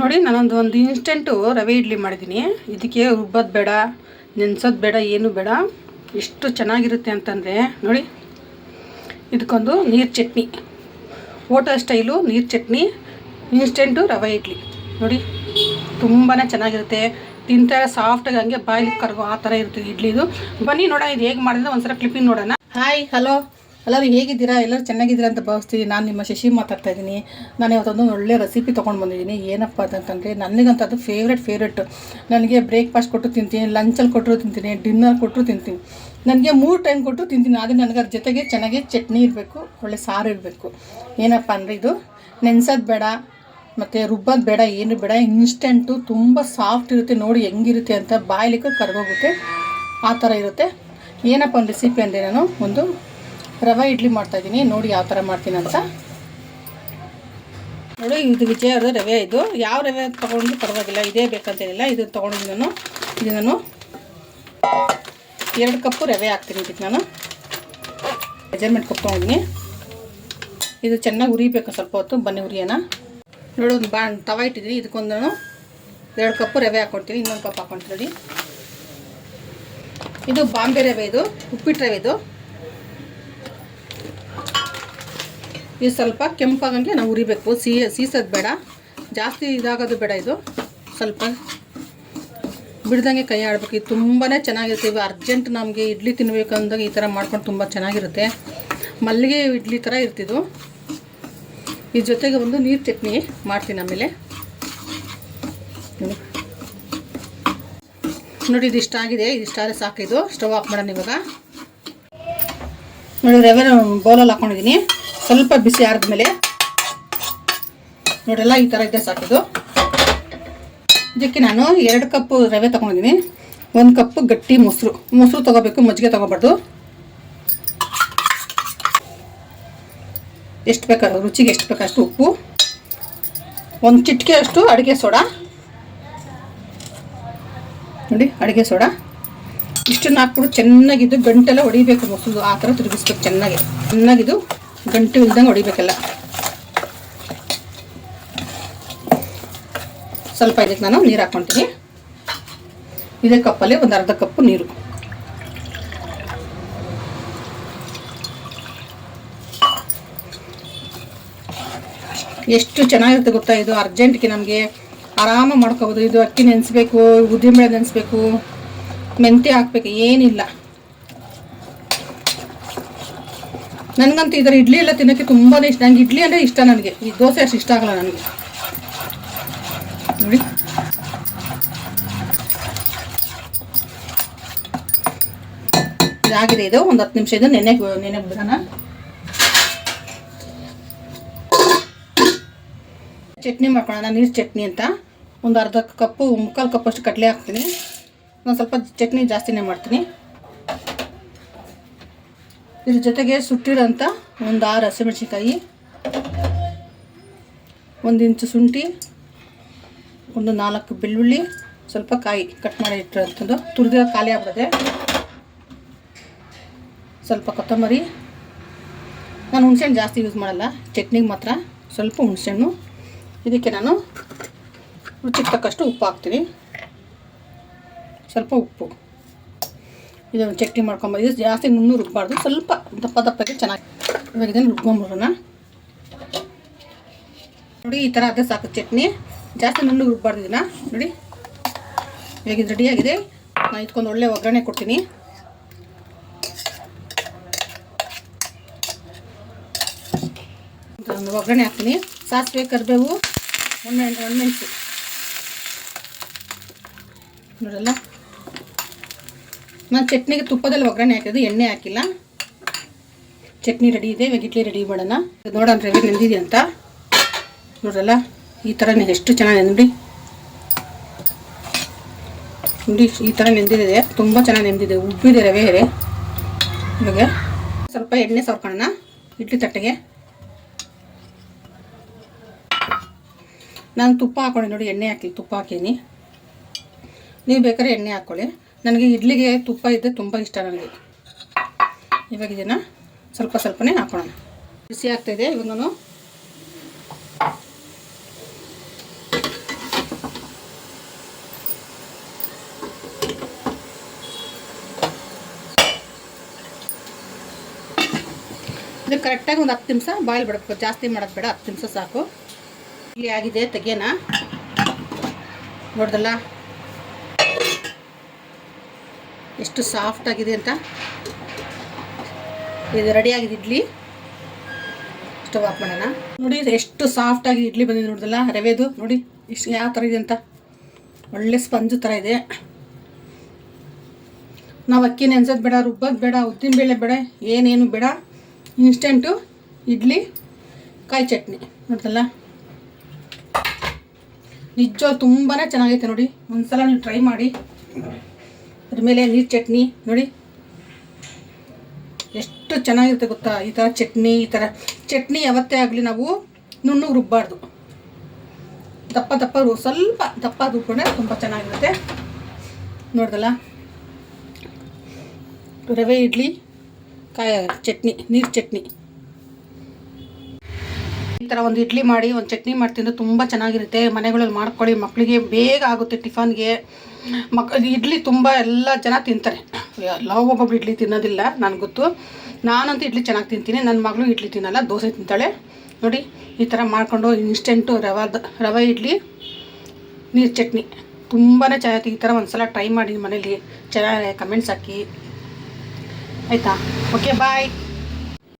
ನೋಡಿ, ನಾನೊಂದು ಒಂದು ಇನ್ಸ್ಟೆಂಟು ರವೆ ಇಡ್ಲಿ ಮಾಡಿದ್ದೀನಿ. ಇದಕ್ಕೆ ರುಬ್ಬೋದು ಬೇಡ, ನೆನ್ಸೋದು ಬೇಡ, ಏನು ಬೇಡ. ಎಷ್ಟು ಚೆನ್ನಾಗಿರುತ್ತೆ ಅಂತಂದರೆ, ನೋಡಿ, ಇದಕ್ಕೊಂದು ನೀರು ಚಟ್ನಿ. ಓಟೋ ಸ್ಟೈಲು ನೀರು ಚಟ್ನಿ, ಇನ್ಸ್ಟೆಂಟು ರವೆ ಇಡ್ಲಿ. ನೋಡಿ ತುಂಬಾ ಚೆನ್ನಾಗಿರುತ್ತೆ. ತಿಂತಾರೆ ಸಾಫ್ಟಾಗಿ ಹಂಗೆ ಬಾಯಿಗೆ ಕರ್ಗೋ ಆ ಥರ ಇರುತ್ತೆ ಇಡ್ಲಿದು. ಬನ್ನಿ ನೋಡೋಣ, ಇದು ಹೇಗೆ ಮಾಡಿದ್ರೆ ಒಂದ್ಸಲ ಕ್ಲಿಪ್ಪಿಂಗ್ ನೋಡೋಣ. ಹಾಯ್ ಹಲೋ ಎಲ್ಲರೂ ಹೇಗಿದ್ದೀರಾ? ಎಲ್ಲರೂ ಚೆನ್ನಾಗಿದ್ದೀರಾ ಅಂತ ಭಾವಿಸ್ತೀನಿ. ನಾನು ನಿಮ್ಮ ಶಶಿ ಮಾತಾಡ್ತಾ ಇದ್ದೀನಿ. ನಾನು ಇವತ್ತೊಂದು ಒಳ್ಳೆ ರೆಸಿಪಿ ತೊಗೊಂಡು ಬಂದಿದ್ದೀನಿ. ಏನಪ್ಪ ಅಂತಂತಂದರೆ, ನನಗಂತ ಅದು ಫೇವ್ರೆಟ್ ಫೇವ್ರೆಟ್ ನನಗೆ ಬ್ರೇಕ್ಫಾಸ್ಟ್ ಕೊಟ್ಟು ತಿಂತೀನಿ ಲಂಚಲ್ಲಿ ಕೊಟ್ಟರು ತಿಂತೀನಿ ಡಿನ್ನರ್ ಕೊಟ್ಟರು ತಿಂತೀನಿ. ನನಗೆ ಮೂರು ಟೈಮ್ ಕೊಟ್ಟರು ತಿಂತೀನಿ. ಆದರೆ ನನಗೆ ಅದ್ರ ಜೊತೆಗೆ ಚೆನ್ನಾಗಿ ಚಟ್ನಿ ಇರಬೇಕು, ಒಳ್ಳೆ ಸಾರು ಇರಬೇಕು. ಏನಪ್ಪ ಅಂದರೆ ಇದು, ನೆನ್ಸೋದು ಬೇಡ, ಮತ್ತು ರುಬ್ಬೋದು ಬೇಡ, ಏನು ಬೇಡ. ಇನ್ಸ್ಟೆಂಟು ತುಂಬ ಸಾಫ್ಟ್ ಇರುತ್ತೆ. ನೋಡಿ ಹೆಂಗಿರುತ್ತೆ ಅಂತ ಬಾಯ್ಲಿಕ್ಕೆ ಕರ್ಗೋಗುತ್ತೆ. ಆ ಥರ ಇರುತ್ತೆ. ಏನಪ್ಪ ಒಂದು ರೆಸಿಪಿ ಅಂದರೆ ನಾನು, ಒಂದು ರವೆ ಇಡ್ಲಿ ಮಾಡ್ತಾಯಿದ್ದೀನಿ ನೋಡಿ ಯಾವ ಥರ ಮಾಡ್ತೀನಿ ಅಂತ. ನೋಡಿ, ಇದು ವಿಜಯದ ರವೆ ಇದು. ಯಾವ ರವೆ ತೊಗೊಂಡು ಪರವಾಗಿಲ್ಲ. ಇದೇ ಬೇಕಂತೇನಿಲ್ಲ ಇದು ತೊಗೊಂಡಿದ್ದೀನಿ ನಾನು. ಇದು ನಾನು ಎರಡು ಕಪ್ಪು ರವೆ ಹಾಕ್ತೀನಿ ಇದಕ್ಕೆ ನಾನು. ಮೆಜರ್ಮೆಂಟ್ ಕಪ್ ಇದು ಚೆನ್ನಾಗಿ ಉರಿಬೇಕು ಸ್ವಲ್ಪ ಹೊತ್ತು. ಬನ್ನಿ ಉರಿಯೋಣ. ನೋಡಿ, ಒಂದು ಬಾ ತವ ಇಟ್ಟಿದ್ದೀನಿ. ಇದಕ್ಕೊಂದು ನಾನು ಎರಡು ಕಪ್ಪು ರವೆ ಹಾಕ್ಕೊಳ್ತೀನಿ ಇನ್ನೊಂದು ಕಪ್ ಹಾಕ್ಕೊಳ್ತೀನಿ ನೋಡಿ. ಇದು ಬಾಂಬೆ ರವೆ ಇದು. ಉಪ್ಪಿಟ್ಟು ರವೆ ಇದು. ಇದು ಸ್ವಲ್ಪ ಕೆಂಪಾಗಂಗೆ ನಾವು ಉರಿಬೇಕು. ಸೀ, ಸೀಸೋದು ಬೇಡ. ಜಾಸ್ತಿ ಇದಾಗೋದು ಬೇಡ ಇದು. ಸ್ವಲ್ಪ ಬಿಡ್ದಂಗೆ ಕೈ ಆಡ್ಬೇಕು. ಇದು ತುಂಬಾ ಚೆನ್ನಾಗಿರುತ್ತೆ. ಇವು ಅರ್ಜೆಂಟ್ ನಮಗೆ ಇಡ್ಲಿ ತಿನ್ನಬೇಕು ಅಂದಾಗ ಈ ಥರ ಮಾಡ್ಕೊಂಡು ತುಂಬ ಚೆನ್ನಾಗಿರುತ್ತೆ. ಮಲ್ಲಿಗೆ ಇಡ್ಲಿ ಥರ ಇರ್ತಿದ್ದು ಇದ್ರ ಜೊತೆಗೆ ಒಂದು ನೀರು ಚಟ್ನಿ ಮಾಡ್ತೀನಿ ಆಮೇಲೆ. ನೋಡಿ. ಇದು ಇಷ್ಟ ಆಗಿದೆ. ಇದು ಇಷ್ಟ ಆದರೆ ಸಾಕಿದು ಸ್ಟವ್ ಆಫ್ ಮಾಡೋಣ ಇವಾಗ. ನೋಡಿ ರವೆ ಬೌಲಲ್ಲಿ ಹಾಕೊಂಡಿದ್ದೀನಿ. ಸ್ವಲ್ಪ ಬಿಸಿ ಆರಿದ್ಮೇಲೆ ನೋಡಲ್ಲ ಈ ಥರ ಇದೆ. ಸಾಕಿದು ಇದಕ್ಕೆ ನಾನು ಎರಡು ಕಪ್ಪು ರವೆ ತೊಗೊಂಡಿದ್ದೀನಿ. ಒಂದು ಕಪ್ಪು ಗಟ್ಟಿ ಮೊಸರು. ಮೊಸರು ತೊಗೋಬೇಕು, ಮಜ್ಜಿಗೆ ತೊಗೋಬಾರ್ದು. ಎಷ್ಟು ಬೇಕಾ ರುಚಿಗೆ ಎಷ್ಟು ಬೇಕಷ್ಟು ಉಪ್ಪು. ಒಂದು ಚಿಟಿಕೆ ಅಷ್ಟು ಅಡುಗೆ ಸೋಡಾ. ನೋಡಿ, ಅಡುಗೆ ಸೋಡಾ. ಇಷ್ಟನ್ನು ಹಾಕ್ಬಿಟ್ಟು ಚೆನ್ನಾಗಿದ್ದು ಗಂಟೆಲ್ಲ ಹೊಡಿಬೇಕು ಮೊಸರು. ಆ ಥರ ತಿರುಗಿಸ್ಬೇಕು ಚೆನ್ನಾಗಿ. ಚೆನ್ನಾಗಿದು ಗಂಟು ಇಲ್ದಂಗೆ ಹೊಡಿಬೇಕಲ್ಲ. ಸ್ವಲ್ಪ ಇದಕ್ಕೆ ನಾನು ನೀರು ಹಾಕ್ಕೊತೀನಿ. ಇದೇ ಕಪ್ಪಲ್ಲಿ ಒಂದು ಅರ್ಧ ಕಪ್ಪು ನೀರು. ಎಷ್ಟು ಚೆನ್ನಾಗಿರುತ್ತೆ ಗೊತ್ತಾ ಇದು ಅರ್ಜೆಂಟ್ಗೆ ನಮಗೆ ಆರಾಮ ಮಾಡ್ಕೋಬೋದು. ಇದು ಅಕ್ಕಿ ನೆನೆಸ್ಬೇಕು, ಉದ್ದಿನಬೇಳೆ ನೆನೆಸ್ಬೇಕು. ಮೆಂತ್ಯ ಹಾಕ್ಬೇಕು, ಏನಿಲ್ಲ. ನನಗಂತೂ ಇದರ ಇಡ್ಲಿ ಎಲ್ಲ ತಿನ್ನೋಕ್ಕೆ ತುಂಬಾ ಇಷ್ಟ. ನಂಗೆ ಇಡ್ಲಿ ಅಂದರೆ ಇಷ್ಟ ನನಗೆ. ಈ ದೋಸೆ ಅಷ್ಟು ಇಷ್ಟ ಆಗಲ್ಲ ನನಗೆ. ನೋಡಿ. ಇದಾಗಿದೆ ಇದು. ಒಂದು ಹತ್ತು ನಿಮಿಷ ಇದು ನೆನೆ ನೆನೆ ಬಿಡೋಣ. ಚಟ್ನಿ ಮಾಡ್ಕೊಳ್ಳೋಣ, ನೀರು ಚಟ್ನಿ ಅಂತ. ಒಂದು ಅರ್ಧ ಕಪ್ಪು, ಮುಕ್ಕಾಲು ಕಪ್ಪಷ್ಟು ಕಡಲೆ ಹಾಕ್ತೀನಿ. ನಾನು ಸ್ವಲ್ಪ ಚಟ್ನಿ ಜಾಸ್ತಿನೇ ಮಾಡ್ತೀನಿ. ಇದ್ರ ಜೊತೆಗೆ ಸುಟ್ಟಿರೋಂಥ ಒಂದು ಆರು ಹಸಿಮೆಣಸಿನ್ಕಾಯಿ, ಒಂದು ಇಂಚು ಶುಂಠಿ, ಒಂದು ನಾಲ್ಕು ಬೆಳ್ಳುಳ್ಳಿ, ಸ್ವಲ್ಪ ಕಾಯಿ ಕಟ್ ಮಾಡಿ ಇಟ್ಟಿರೋಂಥದ್ದು. ತುರಿದ ಖಾಲಿ ಆಗ್ಬಿಡದೆ ಸ್ವಲ್ಪ ಕೊತ್ತಂಬರಿ. ನಾನು ಹುಣ್ಸೆಹಣ್ಣು ಜಾಸ್ತಿ ಯೂಸ್ ಮಾಡಲ್ಲ, ಚಟ್ನಿಗೆ ಮಾತ್ರ ಸ್ವಲ್ಪ ಹುಣ್ಸೆಹಣ್ಣು. ಇದಕ್ಕೆ ನಾನು ರುಚಿಗೆ ತಕ್ಕಷ್ಟು ಉಪ್ಪು ಹಾಕ್ತೀನಿ. ಸ್ವಲ್ಪ ಉಪ್ಪು. ಇದನ್ನು ಚಟ್ನಿ ಮಾಡ್ಕೊಂಬಂದು ಜಾಸ್ತಿ ನುಣ್ಣು ರುಬ್ಬಾರ್ದು. ಸ್ವಲ್ಪ ದಪ್ಪ ದಪ್ಪಗೆ ಚೆನ್ನಾಗಿ ಇವಾಗ ಇದನ್ನು ರುಬ್ಕೊಂಬಿಡೋಣ. ನೋಡಿ, ಈ ಥರ ಅದೇ ಸಾಕು ಚಟ್ನಿ. ಜಾಸ್ತಿ ನುಣ್ಣು ರುಬ್ಬಾರ್ದು ಇದನ್ನು. ನೋಡಿ. ಇವಾಗ ಇದು ರೆಡಿಯಾಗಿದೆ. ನಾನು ಇದ್ಕೊಂಡು ಒಳ್ಳೆ ಒಗ್ಗರಣೆ ಕೊಡ್ತೀನಿ. ಒಗ್ಗರಣೆ ಹಾಕ್ತೀನಿ. ಸಾಸಿವೆ, ಕರಿಬೇವು, ಒಣ ಒಣಮೆಣಸು ನೋಡಲ್ಲ? ನಾನು ಚಟ್ನಿಗೆ ತುಪ್ಪದಲ್ಲಿ ಒಗ್ಗರಣೆ ಹಾಕಿದ್ದು, ಎಣ್ಣೆ ಹಾಕಿಲ್ಲ. ಚಟ್ನಿ ರೆಡಿ ಇದೆ, ಇವಾಗ ಇಡ್ಲಿ ರೆಡಿ ಮಾಡೋಣ. ನೋಡೋಣ ರವೆ ನೆಂದಿದೆ ಅಂತ. ನೋಡ್ರಲ್ಲ, ಈ ಥರ ಎಷ್ಟು ಚೆನ್ನಾಗಿ ನೋಡಿ ನೋಡಿ, ಈ ಥರ ನೆಂದಿದೆ, ತುಂಬ ಚೆನ್ನಾಗಿ ನೆಂದಿದೆ, ಉಬ್ಬಿದೆ ರವೆ ಇವಾಗ ಸ್ವಲ್ಪ ಎಣ್ಣೆ ಸವರ್ಕೊಳ್ಳೋಣ ಇಡ್ಲಿ ತಟ್ಟೆಗೆ. ನಾನು ತುಪ್ಪ ಹಾಕ್ಕೊಳ್ಳಿ ನೋಡಿ, ಎಣ್ಣೆ ಹಾಕಿ, ತುಪ್ಪ ಹಾಕೀನಿ. ನೀವು ಬೇಕಾದ್ರೆ ಎಣ್ಣೆ ಹಾಕ್ಕೊಳ್ಳಿ ನನಗೆ ಇಡ್ಲಿಗೆ ತುಪ್ಪ ಇದ್ದರೆ ತುಂಬ ಇಷ್ಟ ನನಗೆ. ಇವಾಗ ಇದನ್ನು ಸ್ವಲ್ಪ ಸ್ವಲ್ಪನೇ ಹಾಕೋಣ. ಬಿಸಿ ಆಗ್ತಾಯಿದೆ ಇವಾಗ ನಾನು ಇದನ್ನು ಕರೆಕ್ಟಾಗಿ ಒಂದು ಹತ್ತು ನಿಮಿಷ ಬಾಯ್ಲ್ ಬಿಡಬೇಕು ಜಾಸ್ತಿ ಮಾಡೋದು ಬೇಡ, ಹತ್ತು ನಿಮಿಷ ಸಾಕು. ಇಲ್ಲಿ ಆಗಿದೆ ತೆಗಿಯೋಣ. ನೋಡ್ದಲ್ಲ? ಎಷ್ಟು ಸಾಫ್ಟ್ ಆಗಿದೆ ಅಂತ. ಇದು ರೆಡಿ ಆಗಿದೆ ಇಡ್ಲಿ. ಸ್ಟವ್ ಆಫ್ ಮಾಡೋಣ. ನೋಡಿ ಎಷ್ಟು ಸಾಫ್ಟ್ ಆಗಿ ಇಡ್ಲಿ ಬಂದಿದೆ ನೋಡಿದಲ್ಲ ರವೆದು. ನೋಡಿ, ಇಷ್ಟು ಯಾವ ಥರ ಇದೆ ಅಂತ. ಒಳ್ಳೆ ಸ್ಪಂಜು ಥರ ಇದೆ. ನಾವು ಅಕ್ಕಿ ನೆನ್ಸೋದು ಬೇಡ, ರುಬ್ಬೋದು ಬೇಡ ಉದ್ದಿನ ಬೇಳೆ ಬೇಡ, ಏನೇನು ಬೇಡ. ಇನ್ಸ್ಟೆಂಟು ಇಡ್ಲಿ, ಕಾಯಿ ಚಟ್ನಿ. ನೋಡ್ದಲ್ಲ ನಿಜವಾಗ್ ತುಂಬಾ ಚೆನ್ನಾಗೈತೆ ನೋಡಿ. ಒಂದ್ಸಲ ನೀವು ಟ್ರೈ ಮಾಡಿ. ಅದ್ರ ಮೇಲೆ ನೀರು ಚಟ್ನಿ, ನೋಡಿ. ಎಷ್ಟು ಚೆನ್ನಾಗಿರುತ್ತೆ ಗೊತ್ತಾ? ಈ ಥರ ಚಟ್ನಿ, ಈ ಥರ ಚಟ್ನಿ ಯಾವತ್ತೇ ಆಗಲಿ ನಾವು ನುಣ್ಣಗೆ ರುಬ್ಬಾರ್ದು. ದಪ್ಪ ದಪ್ಪ ರು, ಸ್ವಲ್ಪ ದಪ್ಪ ರುಬ್ಕೊಂಡ್ರೆ ತುಂಬ ಚೆನ್ನಾಗಿರುತ್ತೆ. ನೋಡ್ದಲ್ಲ? ರವೆ ಇಡ್ಲಿ, ಕಾಯ, ಚಟ್ನಿ, ನೀರು ಚಟ್ನಿ. ಈ ಥರ ಒಂದು ಇಡ್ಲಿ ಮಾಡಿ, ಒಂದು ಚಟ್ನಿ ಮಾಡಿ ಮಾಡ್ತಿದ್ರೆ ತುಂಬ ಚೆನ್ನಾಗಿರುತ್ತೆ. ಮನೆಗಳಲ್ಲಿ ಮಾಡ್ಕೊಳ್ಳಿ ಮಕ್ಕಳಿಗೆ ಬೇಗ ಆಗುತ್ತೆ ಟಿಫನ್ಗೆ. ಮಕ್, ಇಡ್ಲಿ ತುಂಬ ಎಲ್ಲ ಜನ ತಿಂತಾರೆ. ಎಲ್ಲ ಒಬ್ಬೊಬ್ರು ಇಡ್ಲಿ ತಿನ್ನೋದಿಲ್ಲ, ನನಗೆ ಗೊತ್ತು. ನಾನಂತೂ ಇಡ್ಲಿ ಚೆನ್ನಾಗಿ ತಿಂತೀನಿ ನನ್ನ ಮಗಳು ಇಡ್ಲಿ ತಿನ್ನಲ್ಲ, ದೋಸೆ ತಿಂತಾಳೆ. ನೋಡಿ, ಈ ಥರ ಮಾಡಿಕೊಂಡು ಇನ್ಸ್ಟೆಂಟು ರವಾದ ರವೆ ಇಡ್ಲಿ, ನೀರು ಚಟ್ನಿ. ತುಂಬಾ ಚೆನ್ನಾಗಿ ಈ ಥರ ಒಂದು ಸಲ ಟ್ರೈ ಮಾಡಿ ಮನೇಲಿ. ಚೆನ್ನಾಗಿ ಕಮೆಂಟ್ಸ್ ಹಾಕಿ. ಆಯಿತಾ? Okay bye